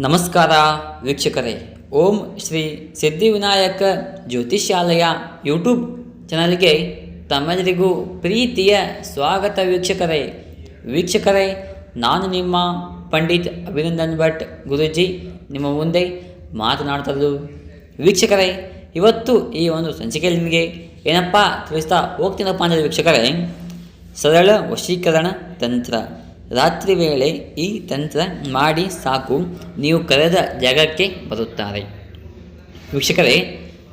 ನಮಸ್ಕಾರ ವೀಕ್ಷಕರೇ. ಓಂ ಶ್ರೀ ಸಿದ್ಧಿವಿನಾಯಕ ಜ್ಯೋತಿಷ್ಯಾಲಯ ಯೂಟ್ಯೂಬ್ ಚಾನಲ್ಗೆ ತಮ್ಮೆಲ್ಲರಿಗೂ ಪ್ರೀತಿಯ ಸ್ವಾಗತ ವೀಕ್ಷಕರೇ. ವೀಕ್ಷಕರೇ, ನಾನು ನಿಮ್ಮ ಪಂಡಿತ್ ಅಭಿನಂದನ್ ಭಟ್ ಗುರುಜಿ ನಿಮ್ಮ ಮುಂದೆ ಮಾತನಾಡ್ತದ್ದು ವೀಕ್ಷಕರೇ, ಇವತ್ತು ಈ ಒಂದು ಸಂಚಿಕೆಯಲ್ಲಿ ನಿಮಗೆ ಏನಪ್ಪ ತಿಳಿಸ್ತಾ ಹೋಗ್ತೀನಪ್ಪ ಅಂದರೆ ವೀಕ್ಷಕರೇ, ಸರಳ ವಶೀಕರಣ ತಂತ್ರ. ರಾತ್ರಿ ವೇಳೆ ಈ ತಂತ್ರ ಮಾಡಿ ಸಾಕು, ನೀವು ಕರೆದ ಜಾಗಕ್ಕೆ ಬರುತ್ತಾರೆ. ವೀಕ್ಷಕರೇ,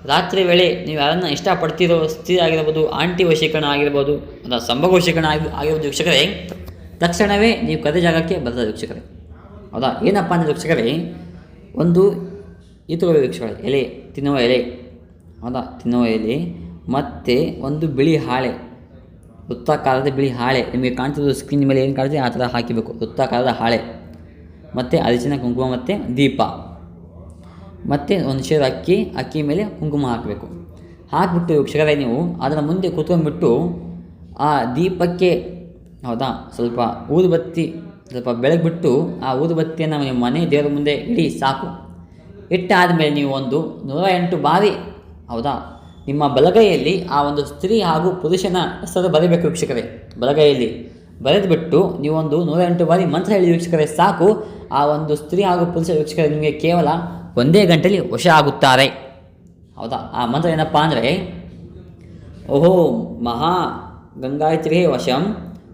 ರಾತ್ರಿ ವೇಳೆ ನೀವು ಯಾರನ್ನು ಇಷ್ಟಪಡ್ತಿರೋ ಸ್ತ್ರೀ ಆಗಿರ್ಬೋದು, ಆಂಟಿ ವಶೀಕರಣ ಆಗಿರ್ಬೋದು, ಅಥವಾ ಸಂಭವ ವಶೀಕರಣ ಆಗಿ, ಆಗಿರ್ಬೋದು ವೀಕ್ಷಕರೇ, ತಕ್ಷಣವೇ ನೀವು ಕರೆದ ಜಾಗಕ್ಕೆ ಬರ್ತದೆ ವೀಕ್ಷಕರೇ. ಹೌದಾ? ಏನಪ್ಪ ಅಂದರೆ ವೀಕ್ಷಕರೇ, ಒಂದು ಇದು ವೀಕ್ಷಕರೇ, ಎಲೆ, ತಿನ್ನುವ ಎಲೆ. ಹೌದಾ? ತಿನ್ನುವ ಎಲೆ, ಮತ್ತು ಒಂದು ಬಿಳಿ ಹಾಳೆ. ವೃತ್ತಾಕಾರದ ಬಿಳಿ ಹಾಳೆ. ನಿಮಗೆ ಕಾಣ್ತಿರೋದು ಸ್ಕ್ರೀನ್ ಮೇಲೆ ಏನು ಕಾಣ್ತಿದೆ? ಆ ಥರ ಹಾಕಿಬೇಕು. ವೃತ್ತಾಕಾರದ ಹಾಳೆ. ಮತ್ತು ಅರಿಶಿನ, ಕುಂಕುಮ ಮತ್ತು ದೀಪ. ಮತ್ತು ಒಂದು ಶೇರು ಅಕ್ಕಿ ಅಕ್ಕಿ ಮೇಲೆ ಕುಂಕುಮ ಹಾಕಬೇಕು. ಹಾಕಿಬಿಟ್ಟು ವೀಕ್ಷಕರೇ ನೀವು ಅದರ ಮುಂದೆ ಕೂತ್ಕೊಂಡ್ಬಿಟ್ಟು ಆ ದೀಪಕ್ಕೆ ಹೌದಾ? ಸ್ವಲ್ಪ ಊದುಬತ್ತಿ, ಸ್ವಲ್ಪ ಬೆಳಗ್ಬಿಟ್ಟು ಆ ಊದುಬತ್ತಿಯನ್ನು ನಿಮ್ಮ ಮನೆ ದೇವರ ಮುಂದೆ ಇಡಿ, ಸಾಕು. ಇಟ್ಟಾದಮೇಲೆ ನೀವು ಒಂದು ನೂರ ಎಂಟು ಬಾರಿ, ಹೌದಾ? ನಿಮ್ಮ ಬಲಗೈಯಲ್ಲಿ ಆ ಒಂದು ಸ್ತ್ರೀ ಹಾಗೂ ಪುರುಷನ ಹೆಸರು ಬರೀಬೇಕು ವೀಕ್ಷಕರೇ. ಬಲಗೈಯಲ್ಲಿ ಬರೆದುಬಿಟ್ಟು ನೀವೊಂದು ನೂರ ಎಂಟು ಬಾರಿ ಮಂತ್ರ ಹೇಳಿ ವೀಕ್ಷಕರೇ, ಸಾಕು. ಆ ಒಂದು ಸ್ತ್ರೀ ಹಾಗೂ ಪುರುಷ ವೀಕ್ಷಕರೇ, ನಿಮಗೆ ಕೇವಲ ಒಂದೇ ಗಂಟೆಯಲ್ಲಿ ವಶ ಆಗುತ್ತಾರೆ. ಹೌದಾ? ಆ ಮಂತ್ರ ಏನಪ್ಪ ಅಂದರೆ, ಓಹೋ ಮಹಾ ಗಂಗಾಯತ್ರಿ ವಶಂ,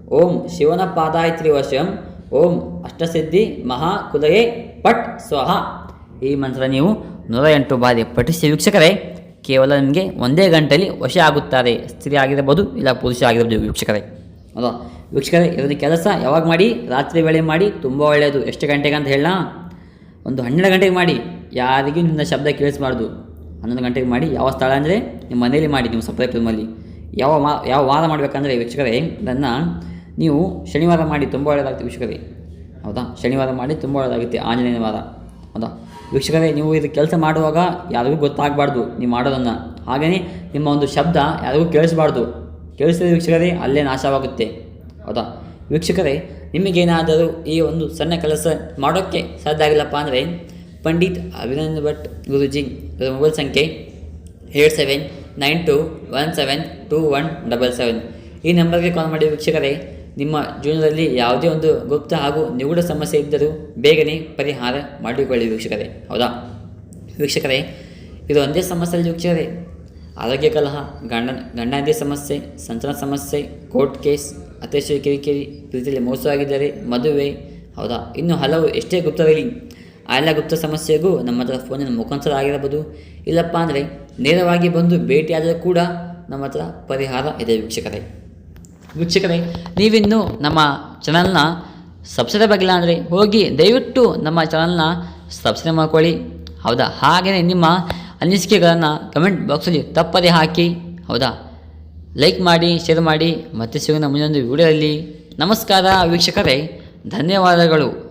ಓಂ ಶಿವನ ಪಾದಾಯತ್ರಿ ವಶಂ, ಓಂ ಅಷ್ಟಸಿದ್ಧಿ ಮಹಾ ಕುಲಯೇ ಪಟ್ ಸ್ವಹ. ಈ ಮಂತ್ರ ನೀವು ನೂರ ಎಂಟು ಬಾರಿ ಪಠಿಸಿ ವೀಕ್ಷಕರೇ. ಕೇವಲ ನಿಮಗೆ ಒಂದೇ ಗಂಟೆಯಲ್ಲಿ ವಶ ಆಗುತ್ತಾರೆ. ಸ್ತ್ರೀ ಆಗಿರಬಹುದು ಇಲ್ಲ ಪುರುಷ ಆಗಿರಬಹುದು ವೀಕ್ಷಕರೇ. ಅಲ್ವಾ? ವೀಕ್ಷಕರೇ ಇದರ ಕೆಲಸ ಯಾವಾಗ ಮಾಡಿ? ರಾತ್ರಿ ವೇಳೆ ಮಾಡಿ, ತುಂಬ ಒಳ್ಳೆಯದು. ಎಷ್ಟು ಗಂಟೆಗೆ ಅಂತ ಹೇಳ ಒಂದು ಹನ್ನೆರಡು ಗಂಟೆಗೆ ಮಾಡಿ. ಯಾರಿಗೂ ನಿನ್ನ ಶಬ್ದ ಕೇಳಿಸಬಾರ್ದು. ಹನ್ನೊಂದು ಗಂಟೆಗೆ ಮಾಡಿ. ಯಾವ ಸ್ಥಳ ಅಂದರೆ ನಿಮ್ಮ ಮನೆಯಲ್ಲಿ ಮಾಡಿ ನೀವು ಸಪ್ರೇಟ್ ರೂಮಲ್ಲಿ. ಯಾವ ಮಾ, ಯಾವ ವಾರ ಮಾಡಬೇಕಂದ್ರೆ ವೀಕ್ಷಕರೇ ಇದನ್ನು ನೀವು ಶನಿವಾರ ಮಾಡಿ, ತುಂಬ ಒಳ್ಳೆಯದಾಗುತ್ತೆ ವೀಕ್ಷಕರೇ. ಹೌದಾ? ಶನಿವಾರ ಮಾಡಿ, ತುಂಬ ಒಳ್ಳೆಯದಾಗುತ್ತೆ. ಆಂಜನೇಯ ವಾರ. ಹೌದಾ? ವೀಕ್ಷಕರೇ, ನೀವು ಇದು ಕೆಲಸ ಮಾಡುವಾಗ ಯಾರಿಗೂ ಗೊತ್ತಾಗಬಾರ್ದು ನೀವು ಮಾಡೋದನ್ನು. ಹಾಗೆಯೇ ನಿಮ್ಮ ಒಂದು ಶಬ್ದ ಯಾರಿಗೂ ಕೇಳಿಸಬಾರ್ದು. ಕೇಳಿಸಿದ ವೀಕ್ಷಕರೇ, ಅಲ್ಲೇ ನಾಶವಾಗುತ್ತೆ. ಹೌದಾ? ವೀಕ್ಷಕರೇ, ನಿಮಗೇನಾದರೂ ಈ ಒಂದು ಸಣ್ಣ ಕೆಲಸ ಮಾಡೋಕ್ಕೆ ಸಾಧ್ಯ ಆಗಿಲ್ಲಪ್ಪ ಅಂದರೆ ಪಂಡಿತ್ ಅಭಿನಂದ್ ಭಟ್ ಗುರುಜಿ ಇವರ ಮೊಬೈಲ್ ಸಂಖ್ಯೆ eight seven nine two one seven two one double seven. ಈ ನಂಬರ್ಗೆ ಕಾಲ್ ಮಾಡಿ ವೀಕ್ಷಕರೇ ನಿಮ್ಮ ಜೀವನದಲ್ಲಿ ಯಾವುದೇ ಒಂದು ಗುಪ್ತ ಹಾಗೂ ನಿಗೂಢ ಸಮಸ್ಯೆ ಇದ್ದರೂ ಬೇಗನೆ ಪರಿಹಾರ ಮಾಡಿಕೊಳ್ಳಿ ವೀಕ್ಷಕರೇ. ಹೌದಾ? ವೀಕ್ಷಕರೇ, ಇದು ಒಂದೇ ಸಮಸ್ಯೆ ವೀಕ್ಷಕರೇ. ಆರೋಗ್ಯ ಕಲಹ ಗಂಡನ ಗಂಡಂದಿ ಸಮಸ್ಯೆ, ಸಂತಾನ ಸಮಸ್ಯೆ ಕೋರ್ಟ್ ಕೇಸ್ ಅತ್ಯಾಚಾರ ಕಿರಿಕಿರಿ, ಪ್ರೀತಿಯಲ್ಲಿ ಮೋಸವಾಗಿದ್ದರೆ ಮದುವೆ. ಹೌದಾ? ಇನ್ನು ಹಲವು ಎಷ್ಟೇ ಗುಪ್ತವಿರಲಿ ಆ ಎಲ್ಲ ಗುಪ್ತ ಸಮಸ್ಯೆಗೂ ನಮ್ಮ ಹತ್ರ ಫೋನಿನ ಮುಖಾಂತರ ಆಗಿರಬಹುದು. ಇಲ್ಲಪ್ಪ ಅಂದರೆ ನೇರವಾಗಿ ಬಂದು ಭೇಟಿಯಾದರೂ ಕೂಡ ನಮ್ಮ ಹತ್ರ ಪರಿಹಾರ ಇದೆ ವೀಕ್ಷಕರೇ. ವೀಕ್ಷಕರೇ, ನೀವಿನ್ನೂ ನಮ್ಮ ಚಾನಲ್ನ ಸಬ್ಸ್ಕ್ರೈಬ್ ಆಗಿಲ್ಲ ಅಂದರೆ ಹೋಗಿ ದಯವಿಟ್ಟು ನಮ್ಮ ಚಾನಲ್ನ ಸಬ್ಸ್ಕ್ರೈಬ್ ಮಾಡ್ಕೊಳ್ಳಿ. ಹೌದಾ? ಹಾಗೆಯೇ ನಿಮ್ಮ ಅನಿಸಿಕೆಗಳನ್ನು ಕಮೆಂಟ್ ಬಾಕ್ಸಲ್ಲಿ ತಪ್ಪದೇ ಹಾಕಿ, ಹೌದಾ? ಲೈಕ್ ಮಾಡಿ ಶೇರ್ ಮಾಡಿ, ಮತ್ತೆ ಸಿಗೋಣ ಮುಂದೊಂದು ವಿಡಿಯೋದಲ್ಲಿ ನಮಸ್ಕಾರ ವೀಕ್ಷಕರೇ, ಧನ್ಯವಾದಗಳು.